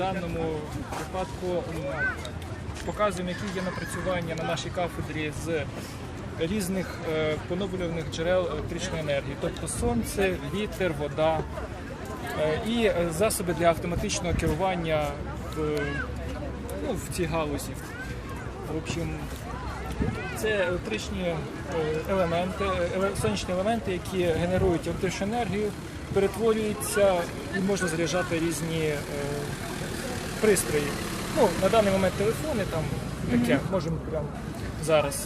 даному випадку показуємо, які є напрацювання на нашій кафедрі з різних е, поновлюваних джерел електричної енергії, тобто сонце, вітер, вода е, і е, засоби для автоматичного керування в, ну, в цій галузі. В общем, це електричні елементи, сонячні елементи, які генерують електричну енергію, перетворюються і можна заряджати різні пристрої. Ну, на даний момент телефони там таке, можемо прямо зараз.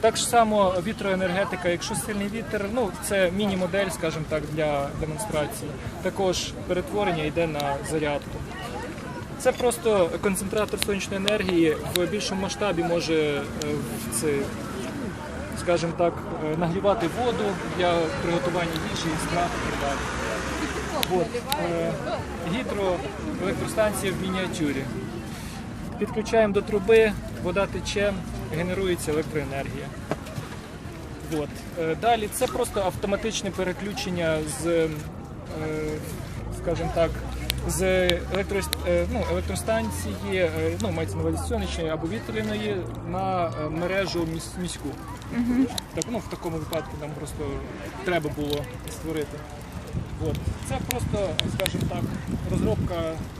Так само вітроенергетика, якщо сильний вітер, ну це міні-модель, скажімо так, для демонстрації. Також перетворення йде на зарядку. Це просто концентратор сонячної енергії в більшому масштабі може е, в це, скажімо так, е, нагрівати воду для приготування їжі, страв і так далі. От, е, гідроелектростанція в мініатюрі. Підключаємо до труби, вода тече, генерується електроенергія. От. Е, Далі це просто автоматичне переключення з, е, скажімо так, з електро, е, ну, електростанції, е, ну, мається на увазі сонячної або вітряної, на е, мережу міс- міську. Так, ну, в такому випадку нам просто треба було створити. От. Це просто, скажімо так, розробка,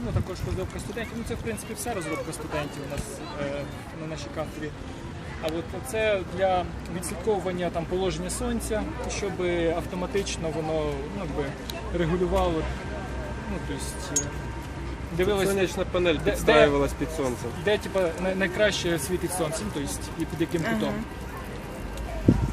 ну також розробка студентів. Ну це в принципі вся розробка студентів у нас е, на нашій кафедрі. А от це для відслідковування там положення сонця, щоб автоматично воно ну, якби, регулювало. Ну, то есть дивилась Сонячна панель де- підстраювалась під сонцем. де типа, най- найкраще світить сонцем, ну, тобто, і під яким кутом.